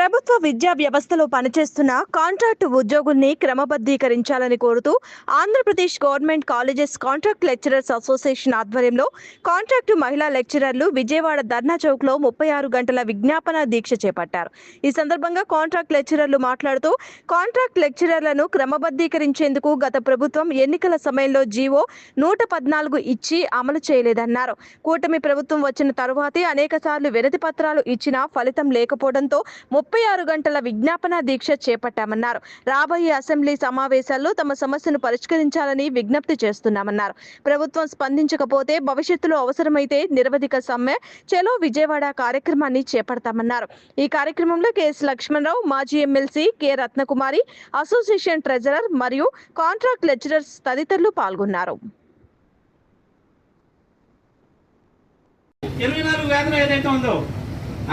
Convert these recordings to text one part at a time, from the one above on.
ప్రభుత్వ విద్యా వ్యవస్థలో పనిచేస్తున్న కాంట్రాక్టు ఉద్యోగుల్ని క్రమబద్ధీకరించాలని కోరుతూ Andhra Pradesh government colleges contract lecturers association ఆధ్వర్యంలో కాంట్రాక్టు మహిళా లెక్చరర్లు విజయవాడ ధర్నా చౌక్లో ముప్పై ఆరు గంటల విజ్ఞాపన దీక్ష చేపట్టారు. ఈ సందర్భంగా కాంట్రాక్ట్ లెక్చరర్లు మాట్లాడుతూ కాంట్రాక్ట్ లెక్చరర్లను క్రమబద్ధీకరించేందుకు గత ప్రభుత్వం ఎన్నికల సమయంలో జీవో నూట పద్నాలుగు ఇచ్చి అమలు చేయలేదన్నారు. కూటమి ప్రభుత్వం వచ్చిన తరువాతే అనేక సార్లు వినతి పత్రాలు ఇచ్చినా ఫలితం లేకపోవడంతో ముప్పై ఆరు గంటల విజ్ఞాపన దీక్ష చేపట్టామన్నారు. రాబోయే అసెంబ్లీ సమావేశాల్లో తమ సమస్యను పరిష్కరించాలని విజ్ఞప్తి చేస్తున్నామన్నారు. ప్రభుత్వం స్పందించకపోతే భవిష్యత్తులో అవసరమైతే నిరవధిక సమ్మె చలో విజయవాడ కార్యక్రమాన్ని చేపడతామన్నారు. ఈ కార్యక్రమంలో కెఎస్ లక్ష్మణరావు మాజీ MLC K Ratnakumari association treasurer మరియు కాంట్రాక్ట్ లెక్చరర్స్ తదితరులు పాల్గొన్నారు. ఇరవై నాలుగు వేతనం ఏదైతే ఉందో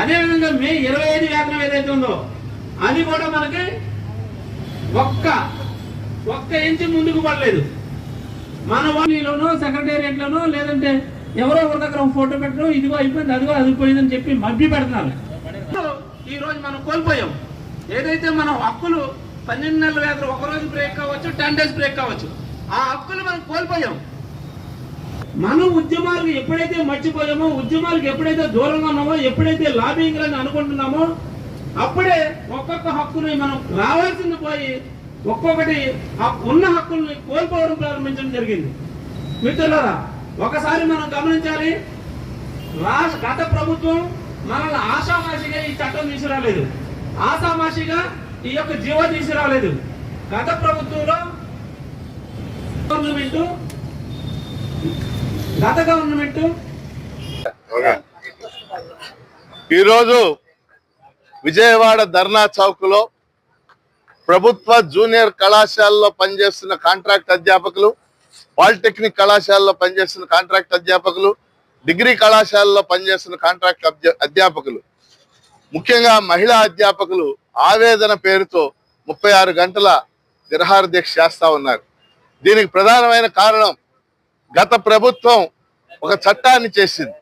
అదేవిధంగా మే ఇరవై ఐదు వ్యాకరణం ఏదైతే ఉందో అది కూడా మనకి ఒక్క ఒక్క ఇంచు ముందుకు పడలేదు. మన వాళ్ళలోనో సెక్రటేరియట్లోనో లేదంటే ఎవరో ఒక దగ్గర ఫోటో పెట్టడం ఇదిగో అయిపోయింది అదిగో అదిపోయిందని చెప్పి మభ్య పెడుతున్నారు. ఈరోజు మనం కోల్పోయాం. ఏదైతే మనం హక్కులు పన్నెండు నెలల వ్యాధులు ఒక రోజు బ్రేక్ కావచ్చు టెన్ డేస్ బ్రేక్ కావచ్చు ఆ హక్కులు మనం కోల్పోయాం. మనం ఉద్యమాలకు ఎప్పుడైతే మర్చిపోయామో ఉద్యమాలకు ఎప్పుడైతే దూరంగా ఉన్నామో ఎప్పుడైతే లాబింగ్ అని అనుకుంటున్నామో అప్పుడే ఒక్కొక్క హక్కుని మనం రావాల్సింది పోయి ఒక్కొక్కటి ఆ ఉన్న హక్కుల్ని కోల్పోవడం ప్రారంభించడం జరిగింది. మిత్రులారా ఒకసారి మనం గమనించాలి రాష్ట్ర గత ప్రభుత్వం మనల్ని ఆషామాషిగా ఈ చట్టం తీసుకురాలేదు. ఆషామాషిగా ఈ యొక్క జీవో తీసుకురాలేదు. గత ప్రభుత్వంలో గవర్నమెంట్ గత గవర్నమెంట్ ఈరోజు విజయవాడ ధర్నా చౌక్లో ప్రభుత్వ జూనియర్ కళాశాలలో పనిచేస్తున్న కాంట్రాక్ట్ అధ్యాపకులు పాలిటెక్నిక్ కళాశాలలో పనిచేస్తున్న కాంట్రాక్ట్ అధ్యాపకులు డిగ్రీ కళాశాలలో పనిచేస్తున్న కాంట్రాక్ట్ అధ్యా- అధ్యాపకులు. ముఖ్యంగా మహిళా అధ్యాపకులు ఆవేదన పేరుతో ముప్పై ఆరు గంటల నిరహార దీక్ష చేస్తా ఉన్నారు. దీనికి ప్రధానమైన కారణం గత ప్రభుత్వం ఒక చట్టాన్ని చేసింది.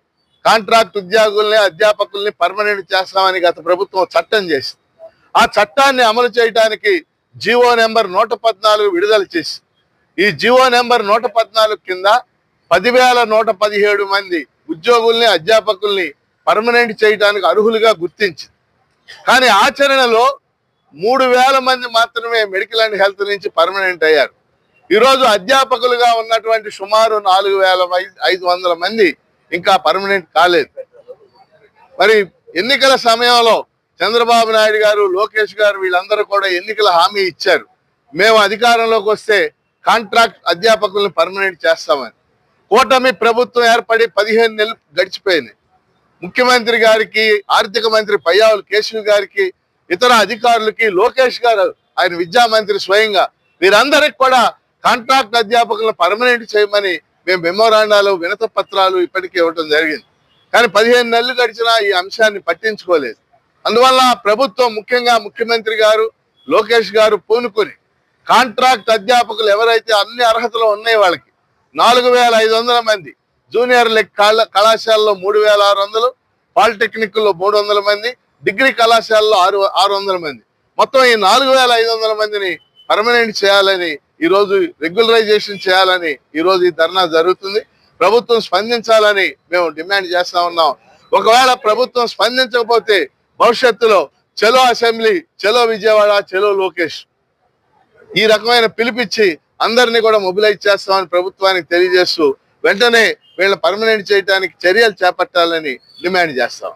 కాంట్రాక్ట్ ఉద్యోగుల్ని అధ్యాపకుల్ని పర్మనెంట్ చేస్తామని గత ప్రభుత్వం చట్టం చేసింది. ఆ చట్టాన్ని అమలు చేయడానికి జీవో నెంబర్ నూట పద్నాలుగు విడుదల చేసి ఈ జీవో నెంబర్ నూట పద్నాలుగు కింద పదివేల నూట పదిహేడు మంది ఉద్యోగుల్ని అధ్యాపకుల్ని పర్మనెంట్ చేయడానికి అర్హులుగా గుర్తించింది. కానీ ఆచరణలో మూడు వేల మంది మాత్రమే మెడికల్ అండ్ హెల్త్ నుంచి పర్మనెంట్ అయ్యారు. ఈరోజు అధ్యాపకులుగా ఉన్నటువంటి సుమారు నాలుగు వేల ఐదు వందల మంది ఇంకా పర్మనెంట్ కాలేదు. మరి ఎన్నికల సమయంలో చంద్రబాబు నాయుడు గారు లోకేష్ గారు వీళ్ళందరూ కూడా ఎన్నికల హామీ ఇచ్చారు. మేము అధికారంలోకి వస్తే కాంట్రాక్ట్ అధ్యాపకుల్ని పర్మనెంట్ చేస్తామని. కూటమి ప్రభుత్వం ఏర్పడి పదిహేను నెలలు గడిచిపోయినాయి. ముఖ్యమంత్రి గారికి ఆర్థిక మంత్రి పయ్యావులు కేశవ్ గారికి ఇతర అధికారులకి లోకేష్ గారు ఆయన విద్యా మంత్రి స్వయంగా వీరందరికి కూడా కాంట్రాక్ట్ అధ్యాపకులను పర్మనెంట్ చేయమని మేము మెమోరాండాలు వినత పత్రాలు ఇప్పటికే ఇవ్వడం జరిగింది. కానీ పదిహేను నెలలు గడిచినా ఈ అంశాన్ని పట్టించుకోలేదు. అందువల్ల ప్రభుత్వం ముఖ్యంగా ముఖ్యమంత్రి గారు లోకేష్ గారు పూనుకొని కాంట్రాక్ట్ అధ్యాపకులు ఎవరైతే అన్ని అర్హతలు ఉన్నాయి వాళ్ళకి నాలుగు వేల ఐదు వందల మంది జూనియర్ లెక్ కళాశాలలో మూడు వేల ఆరు వందలు పాలిటెక్నిక్లో మూడు వందల మంది డిగ్రీ కళాశాలలో ఆరు ఆరు వందల మంది. మొత్తం ఈ నాలుగు వేల ఐదు వందల మందిని పర్మనెంట్ చేయాలని ఈ రోజు రెగ్యులరైజేషన్ చేయాలని ఈరోజు ఈ ధర్నా జరుగుతుంది. ప్రభుత్వం స్పందించాలని మేము డిమాండ్ చేస్తా ఉన్నాం. ఒకవేళ ప్రభుత్వం స్పందించకపోతే భవిష్యత్తులో చలో అసెంబ్లీ చలో విజయవాడ చలో లోకేష్ ఈ రకమైన పిలిపిచ్చి అందరినీ కూడా మొబిలైజ్ చేస్తామని ప్రభుత్వానికి తెలియజేస్తూ వెంటనే వీళ్ళని పర్మనెంట్ చేయడానికి చర్యలు చేపట్టాలని డిమాండ్ చేస్తాం.